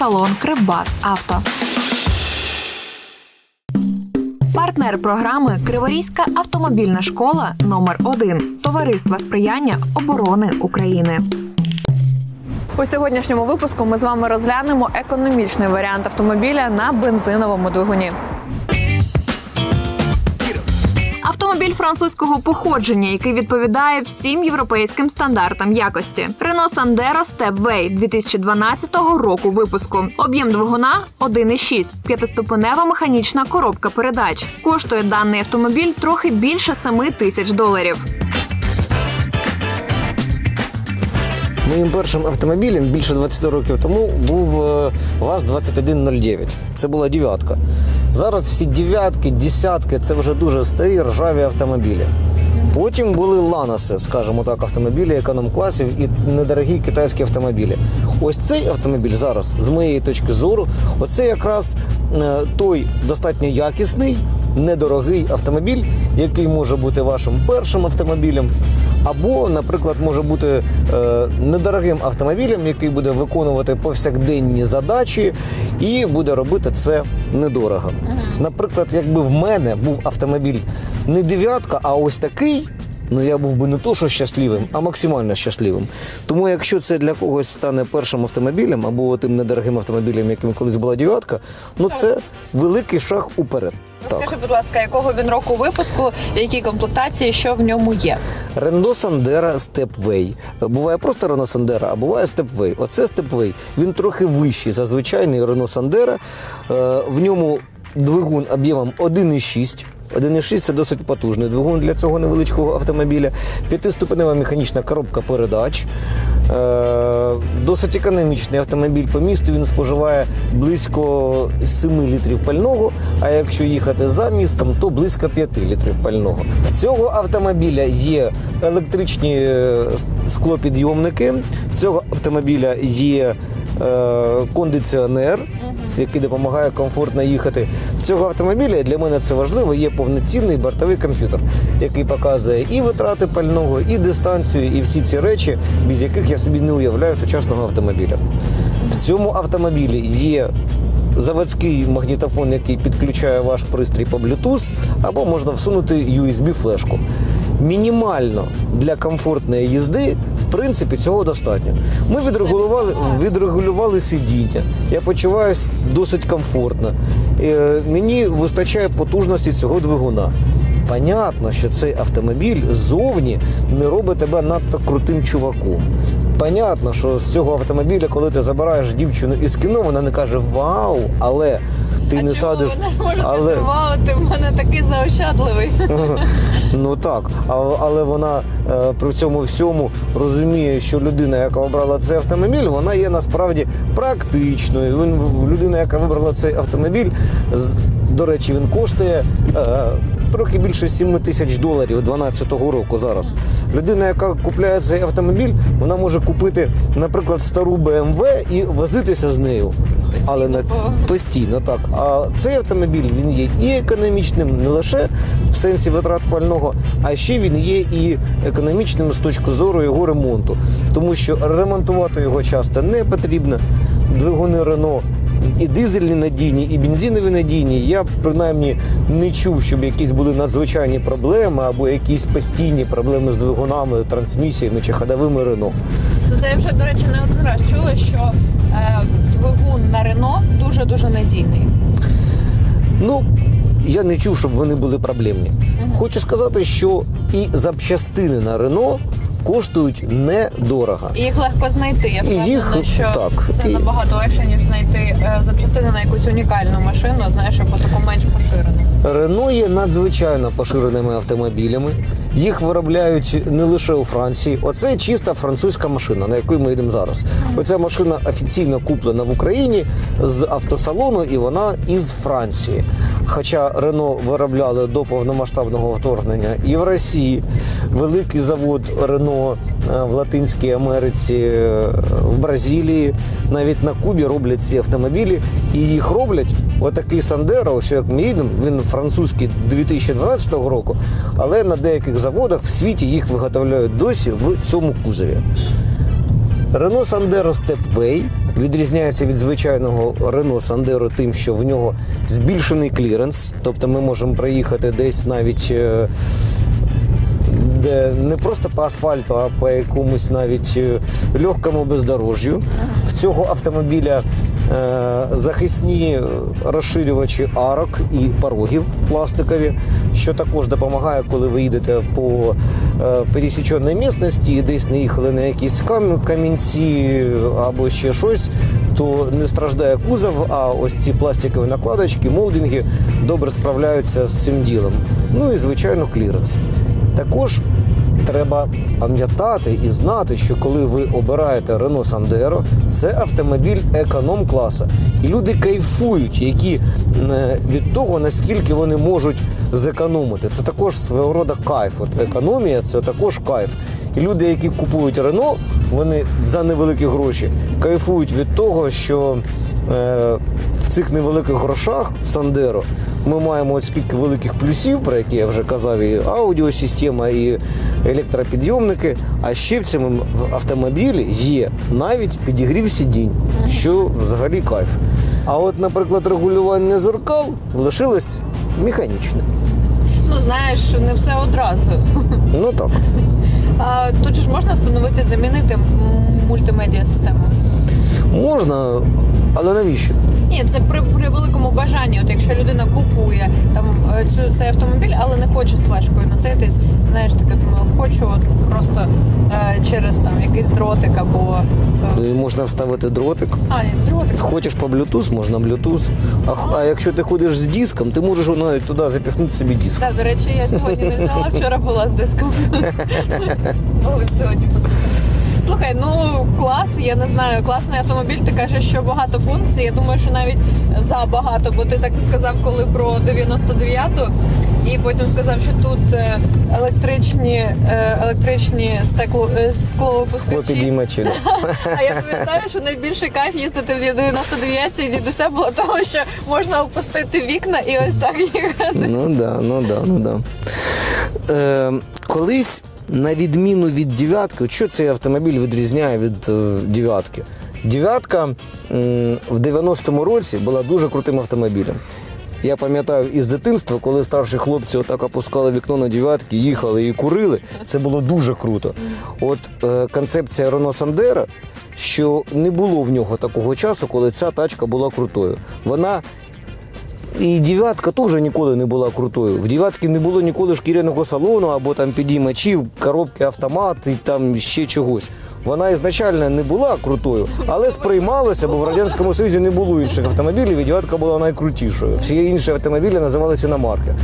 Автосалон Кривбас Авто. Партнер програми Криворізька автомобільна школа номер 1 Товариства сприяння оборони України. У сьогоднішньому випуску ми з вами розглянемо економічний варіант автомобіля на бензиновому двигуні. Автомобіль французького походження, який відповідає всім європейським стандартам якості. Renault Sandero Stepway 2012 року випуску. Об'єм двигуна 1,6, п'ятиступенева механічна коробка передач. Коштує даний автомобіль трохи більше 7 тисяч доларів. Моїм першим автомобілем більше 20 років тому був е, ВАЗ-2109. Це була дев'ятка. Зараз всі дев'ятки, десятки це вже дуже старі ржаві автомобілі. Потім були ланоси, скажімо так, автомобілі економ-класів і недорогі китайські автомобілі. Ось цей автомобіль зараз, з моєї точки зору, оце якраз е, той достатньо якісний, недорогий автомобіль, який може бути вашим першим автомобілем, або, наприклад, може бути е, недорогим автомобілем, який буде виконувати повсякденні задачі і буде робити це недорого. Наприклад, якби в мене був автомобіль не дев'ятка, а ось такий. Ну я був би не то, що щасливим, а максимально щасливим. Тому, якщо це для когось стане першим автомобілем або тим недорогим автомобілем, яким колись була дев'ятка, ну це великий шаг уперед. Скажи, будь ласка, якого він року випуску, які комплектації, що в ньому є? Рендо Сандера Степвей. Буває просто Рено Сандера, а буває Степвей. Оце Степвей. Він трохи вищий за звичайний Рено Сандера. В ньому двигун об'ємом 1,6. 1,6 це досить потужний двигун для цього невеличкого автомобіля. П'ятиступенева механічна коробка передач. Е, Досить економічний автомобіль по місту. Він споживає близько 7 літрів пального. А якщо їхати за містом, то близько 5 літрів пального. В цього автомобіля є електричні е, склопідйомники. В цього автомобіля є е, кондиціонер, який допомагає комфортно їхати. В цього автомобіля для мене це важливо. Є повноцінний бортовий комп'ютер, який показує і витрати пального, і дистанцію, і всі ці речі, без яких я собі не уявляю сучасного автомобіля. В цьому автомобілі є заводський магнітофон, який підключає ваш пристрій по Bluetooth, або можна всунути USB-флешку. Мінімально для комфортної їзди, в принципі, цього достатньо. Ми відрегулювали, відрегулювали сидіння. Я почуваюся досить комфортно. Е, Мені вистачає потужності цього двигуна. Понятно, що цей автомобіль ззовні не робить тебе надто крутим чуваком. Понятно, що з цього автомобіля, коли ти забираєш дівчину із кіно, вона не каже Вау, але ти не садиш. Але Вау, ти в мене такий заощадливий. ну так, а- але вона е, при цьому всьому розуміє, що людина, яка обрала цей автомобіль, вона є насправді практичною. Він людина, яка вибрала цей автомобіль, до речі, він коштує. е, Трохи більше 7 тисяч доларів 12-го року зараз. Людина, яка купляє цей автомобіль, вона може купити, наприклад, стару BMW і возитися з нею. Але на постійно так. А цей автомобіль він є і економічним не лише в сенсі витрат пального, а ще він є і економічним з точки зору його ремонту, тому що ремонтувати його часто не потрібно. Двигуни Рено і дизельні надійні, і бензинові надійні. Я принаймні не чув, щоб якісь були надзвичайні проблеми або якісь постійні проблеми з двигунами, трансмісіями чи ходовими Рено. Ну це я вже, до речі, не один раз чула, що е, двигун на Рено дуже-дуже надійний. Ну, я не чув, щоб вони були проблемні. Хочу сказати, що і запчастини на Рено коштують недорого. І їх легко знайти. Я впевнена, їх- що так, це і- набагато легше, ніж знайти е, запчастини на якусь унікальну машину, знаєш, або таку менш поширену. Рено є надзвичайно поширеними автомобілями. Їх виробляють не лише у Франції. Оце чиста французька машина, на яку ми йдемо зараз. Оця машина офіційно куплена в Україні з автосалону, і вона із Франції. Хоча Рено виробляли до повномасштабного вторгнення і в Росії. Великий завод Рено в Латинській Америці, е, в Бразилії, навіть на Кубі роблять ці автомобілі, і їх роблять отакий Сандеро, що як ми їдемо, він французький 2012 року, але на деяких заводах в світі їх виготовляють досі в цьому кузові. Renault Sandero Stepway відрізняється від звичайного Renault Sandero тим, що в нього збільшений кліренс, тобто ми можемо проїхати десь навіть. Де не просто по асфальту, а по якомусь навіть е, легкому бездорожжю. В цього автомобіля е, захисні розширювачі арок і порогів пластикові, що також допомагає, коли ви їдете по е, пересіченій місцевості і десь не їхали на якісь камінці або ще щось, то не страждає кузов, а ось ці пластикові накладочки, молдинги добре справляються з цим ділом. Ну і звичайно кліренс. Також треба пам'ятати і знати, що коли ви обираєте Renault Sandero, це автомобіль економ класа. І люди кайфують, які е, від того, наскільки вони можуть зекономити. Це також свого роду кайф. От економія це також кайф. І люди, які купують Renault, вони за невеликі гроші кайфують від того, що в цих невеликих грошах в Сандеро ми маємо от скільки великих плюсів, про які я вже казав, і аудіосистема, і електропідйомники. А ще в цьому автомобілі є навіть підігрів сидінь, що взагалі кайф. А от, наприклад, регулювання зеркал лишилось механічне. Ну знаєш, не все одразу. Ну так. А, тут ж можна встановити, замінити мультимедіа систему. Можна, але навіщо? Ні, це при, при великому бажанні. От якщо людина купує там е, цю цей автомобіль, але не хоче з флешкою носитись, знаєш, таке думаю, хочу от просто е, через там якийсь дротик або е, Можна вставити дротик. а ні, дротик. Хочеш по Bluetooth, можна Bluetooth. А, а якщо ти ходиш з диском, ти можеш навіть туди запіхнути собі диск. Так, до речі, я сьогодні не взяла, вчора була з диском. Могли б сьогодні послухати. Слухай, ну клас, я не знаю, класний автомобіль. Ти кажеш, що багато функцій. Я думаю, що навіть за багато, бо ти так сказав, коли про 99-ту, і потім сказав, що тут е, електричні, е, електричні стекло е, да. А я пам'ятаю, що найбільший кайф їздити в 99-й і дідуся було того, що можна опустити вікна і ось так їхати. Ну да, ну да, ну да. Е, колись, на відміну від дев'ятки, що цей автомобіль відрізняє від е, дев'ятки? Дев'ятка в 90-му році була дуже крутим автомобілем. Я пам'ятаю із дитинства, коли старші хлопці отак опускали вікно на дев'ятки, їхали і курили. Це було дуже круто. От е, концепція Renault Sandero, що не було в нього такого часу, коли ця тачка була крутою. Вона і дев'ятка теж ніколи не була крутою. В дев'ятки не було ніколи шкіряного салону або там підіймачів, коробки автомат і там ще чогось. Вона ізначально не була крутою, але сприймалася, бо в радянському Союзі не було інших автомобілів, і дев'ятка була найкрутішою. Всі інші автомобілі називалися іномарки.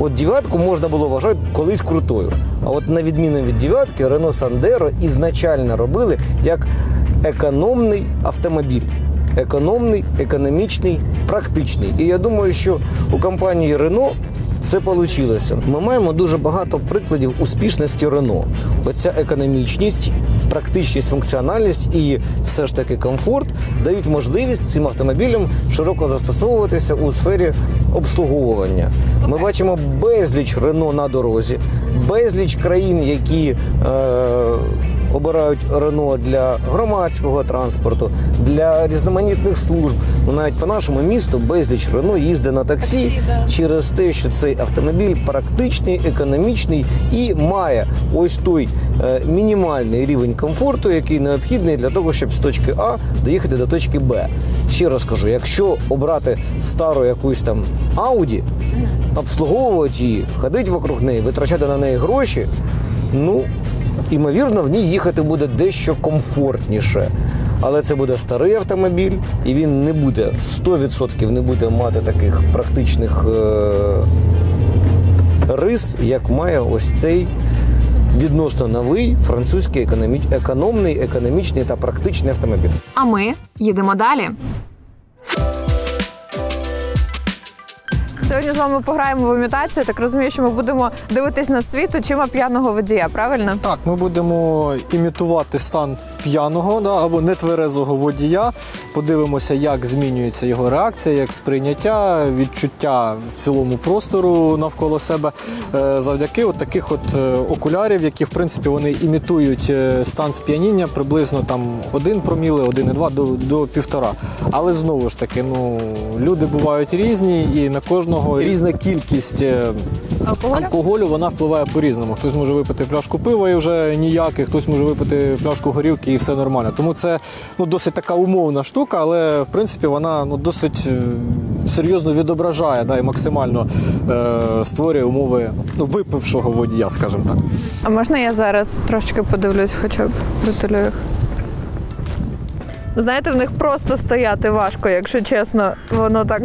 От дев'ятку можна було вважати колись крутою. А от на відміну від дев'ятки, Renault Sandero ізначально робили як економний автомобіль економний, економічний, практичний. І я думаю, що у компанії Renault це вийшло. Ми маємо дуже багато прикладів успішності Renault. Оця економічність, практичність, функціональність і все ж таки комфорт дають можливість цим автомобілям широко застосовуватися у сфері обслуговування. Ми бачимо безліч Renault на дорозі, безліч країн, які е, обирають Рено для громадського транспорту, для різноманітних служб. Ну навіть по нашому місту безліч Рено їздить на таксі через те, що цей автомобіль практичний, економічний і має ось той е, мінімальний рівень комфорту, який необхідний для того, щоб з точки А доїхати до точки Б. Ще раз кажу, якщо обрати стару якусь там Ауді, обслуговувати її, ходити вокруг неї, витрачати на неї гроші, ну імовірно, в ній їхати буде дещо комфортніше. Але це буде старий автомобіль, і він не буде 100% не буде мати таких практичних е- рис, як має ось цей відносно новий французький економний, економічний та практичний автомобіль. А ми їдемо далі. Сьогодні з вами пограємо в імітацію. Так розумію, що ми будемо дивитись на світ очима п'яного водія, правильно? Так, ми будемо імітувати стан п'яного да, або нетверезого водія. Подивимося, як змінюється його реакція, як сприйняття, відчуття в цілому простору навколо себе е, завдяки от таких от е, окулярів, які в принципі вони імітують е, стан сп'яніння приблизно там 1 проміли, 1,2 до, до півтора. Але знову ж таки, ну люди бувають різні, і на кожного різна кількість. Алкоголь? Алкоголю вона впливає по-різному. Хтось може випити пляшку пива і вже ніякий, хтось може випити пляшку горілки і все нормально. Тому це ну, досить така умовна штука, але в принципі вона ну, досить е, серйозно відображає да, і максимально е, створює умови ну, випившого водія, скажімо так. А можна я зараз трошки подивлюсь, хоча б притулю їх? Знаєте, в них просто стояти важко, якщо чесно. Воно так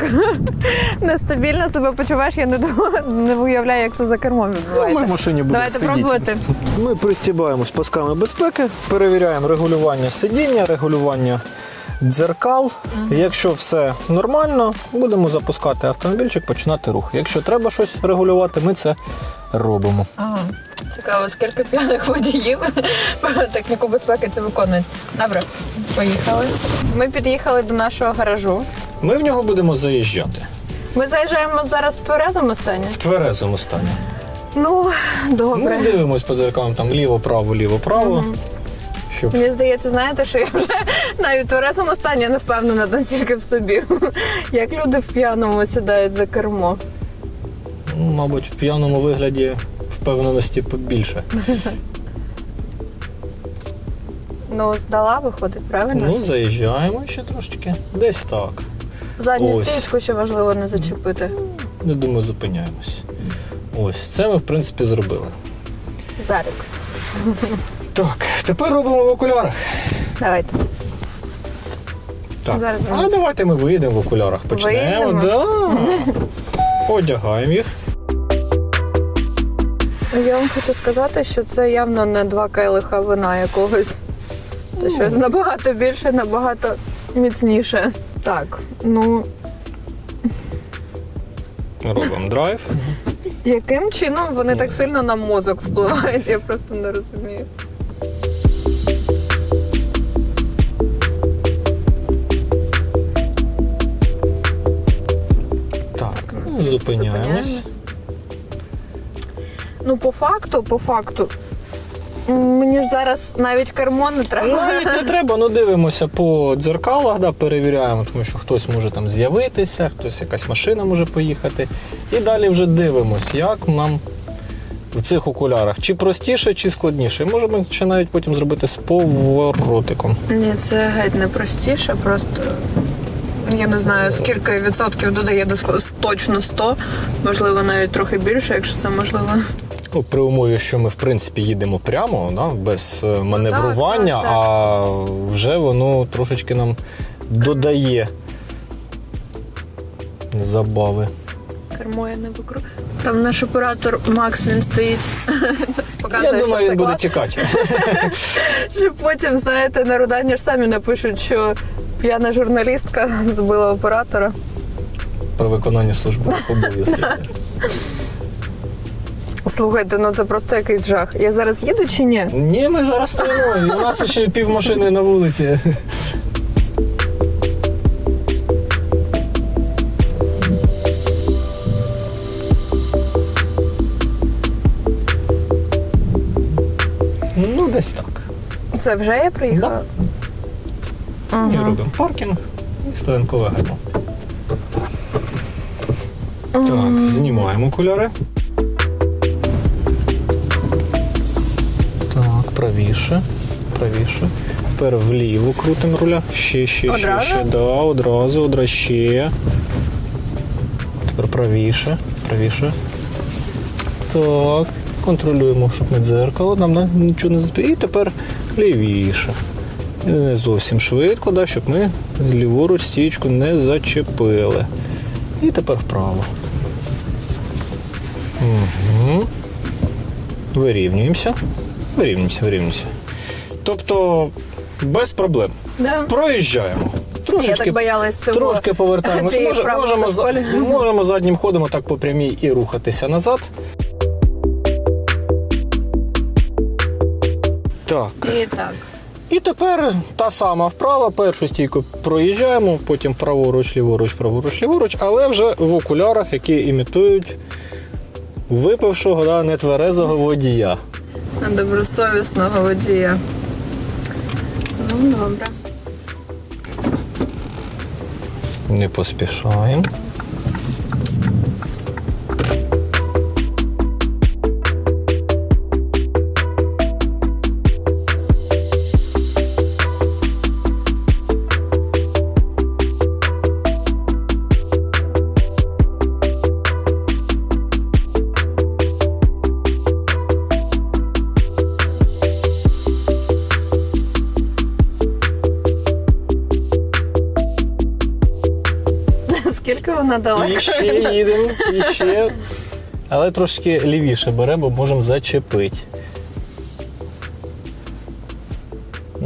нестабільно себе почуваєш. Я не, не уявляю, як це за кермом Ну, відбувається. ми в машині будемо Давайте сидіти. пробувати. Ми пристібаємось пасками безпеки, перевіряємо регулювання сидіння, регулювання дзеркал. Якщо все нормально, будемо запускати автомобільчик, починати рух. Якщо треба щось регулювати, ми це робимо. Ага. Цікаво, скільки п'яних водіїв техніку безпеки це виконують. Добре, поїхали. Ми під'їхали до нашого гаражу. Ми в нього будемо заїжджати Ми заїжджаємо зараз в тверезому стані. в тверезому стані. Ну, добре. Ми дивимось по дзеркалам там ліво-право, ліво-право. Щоб Мені здається, знаєте, що я вже навіть тверезому стані не впевнена настільки в собі. Як люди в п'яному сідають за кермо. ну, мабуть, в п'яному вигляді впевненості побільше. Ну, здала виходить, правильно? Ну, заїжджаємо ще трошечки. Десь так. Задню ось. стрічку ще важливо не зачепити. Не думаю, зупиняємось. Ось, це ми, в принципі, зробили. Зарік. Так, тепер робимо в окулярах. Давайте. Так. Зараз а давайте ми вийдемо в окулярах. Почнемо. Вийдемо? Да. Одягаємо їх. Я вам хочу сказати, що це явно не два келиха вина якогось. Це щось набагато більше, набагато міцніше. Так, ну Робимо драйв. яким чином вони так сильно на мозок впливають, я просто не розумію. Зупиняємось. Ну, по факту, по факту. Мені ж зараз навіть кермо не Ну, треба. навіть не треба, ну дивимося по дзеркалах, да, перевіряємо, тому що хтось може там з'явитися, хтось якась машина може поїхати. І далі вже дивимось, як нам в цих окулярах. Чи простіше, чи складніше. Можемо ще навіть потім зробити з поворотиком. Ні, це геть не простіше, просто я не знаю, скільки відсотків додає до складу. Точно 100, можливо, навіть трохи більше, якщо це можливо. Ну, при умові, що ми в принципі їдемо прямо, да, без е, маневрування, так, так. а вже воно трошечки нам додає забави. Кермо я не викру. Там наш оператор Макс він стоїть. Показує, Я що думаю, все він буде тікати. Щоб потім, знаєте, на Рудані ж самі напишуть, що п'яна журналістка збила оператора. Про виконання службових обов'язків. Слухайте, ну це просто якийсь жах. Я зараз їду чи ні? Ні, ми зараз стоїмо, і у нас ще пів машини на вулиці. Ну, десь так. Це вже я приїхала? І робимо паркінг і стоянкове гальмо. Так, знімаємо окуляри. Так, правіше, правіше. Тепер вліво крутимо руля. Ще, ще, ще, Одразу? ще. Да, одразу, одразу ще. Тепер правіше, правіше. Так, контролюємо, щоб не дзеркало, нам нічого не збив. І тепер лівіше. Не зовсім швидко, да, щоб ми ліворуч стічку не зачепили. І тепер вправо. Угу. Вирівнюємося. Вирівнюємося, вирівнюємося. Тобто без проблем. Да. Проїжджаємо. Я Трошечки, так боялась цього. трошки повертаємось. цієї Може, можемо, можемо заднім ходом так по прямій і рухатися назад. Так. І так. І тепер та сама вправа, першу стійку проїжджаємо, потім праворуч, ліворуч, праворуч, ліворуч, але вже в окулярах, які імітують випившого да, нетверезого водія. Добросовісного водія. Ну, добре. Не поспішаємо. Скільки вона далеко? І ще їдемо, і ще. Але трошки лівіше бере, бо можемо зачепити.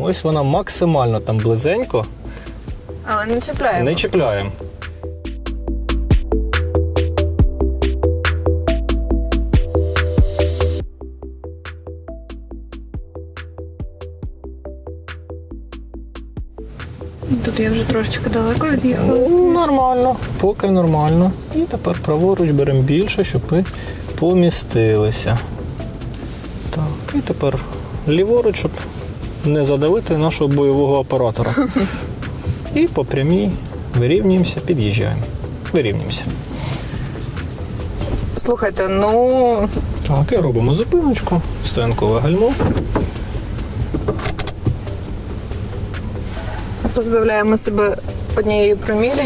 Ось вона максимально там близенько. Але не чіпляємо. Не чіпляємо. Тут я вже трошечки далеко від'їхала. Нормально, поки нормально. І тепер праворуч беремо більше, щоб ми помістилися. Так, і тепер ліворуч, щоб не задавити нашого бойового оператора. І по прямій вирівнюємося, під'їжджаємо. Вирівнюємося. Слухайте, ну Так, і робимо зупиночку, стоянкове гальмо. Позбавляємо себе однієї промілі.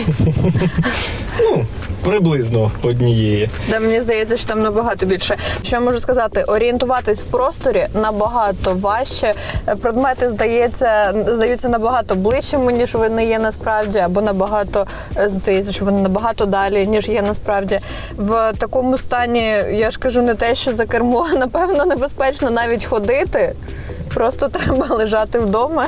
Ну, приблизно однієї. Де мені здається, що там набагато більше. Що я можу сказати, орієнтуватись в просторі набагато важче. Е, Предмети здається, здаються набагато ближчими, ніж вони є насправді, або набагато е, здається, що вони набагато далі, ніж є насправді. В такому стані я ж кажу не те, що за кермо напевно небезпечно навіть ходити. Просто треба лежати вдома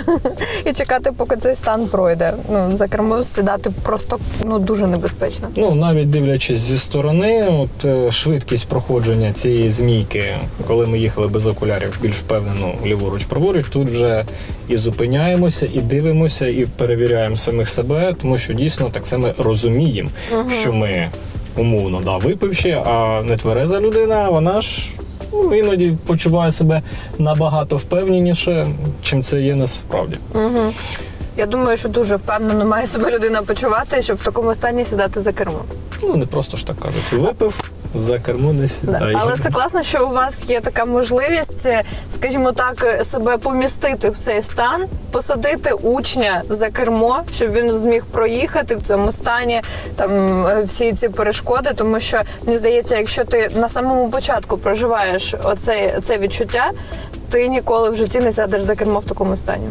і чекати, поки цей стан пройде. Ну за кермо сідати просто ну дуже небезпечно. Ну, навіть дивлячись зі сторони, от е, швидкість проходження цієї змійки, коли ми їхали без окулярів, більш впевнено ліворуч праворуч, тут вже і зупиняємося, і дивимося, і перевіряємо самих себе, тому що дійсно так це ми розуміємо, що ми умовно да, випивши, а нетвереза людина, вона ж. Ну, іноді почуває себе набагато впевненіше, чим це є насправді. Я думаю, що дуже впевнено має себе людина почувати, щоб в такому стані сідати за кермо. Ну не просто ж так кажуть. Випив, за кермо не Да. сідає. Але це класно, що у вас є така можливість, е, скажімо так, себе помістити в цей стан, посадити учня за кермо, щоб він зміг проїхати в цьому стані там е, всі ці перешкоди. Тому що мені здається, якщо ти на самому початку проживаєш оце, це відчуття, ти ніколи в житті не сядеш за кермо в такому стані.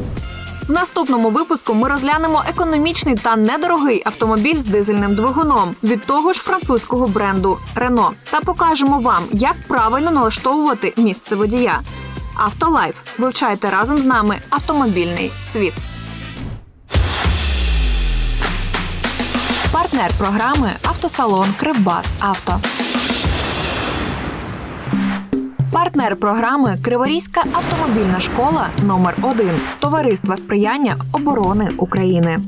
В наступному випуску ми розглянемо економічний та недорогий автомобіль з дизельним двигуном від того ж французького бренду Рено та покажемо вам, як правильно налаштовувати місце водія. Автолайф вивчайте разом з нами автомобільний світ. Партнер програми автосалон Кривбас Авто. Партнер програми Криворізька автомобільна школа номер 1 Товариства сприяння оборони України.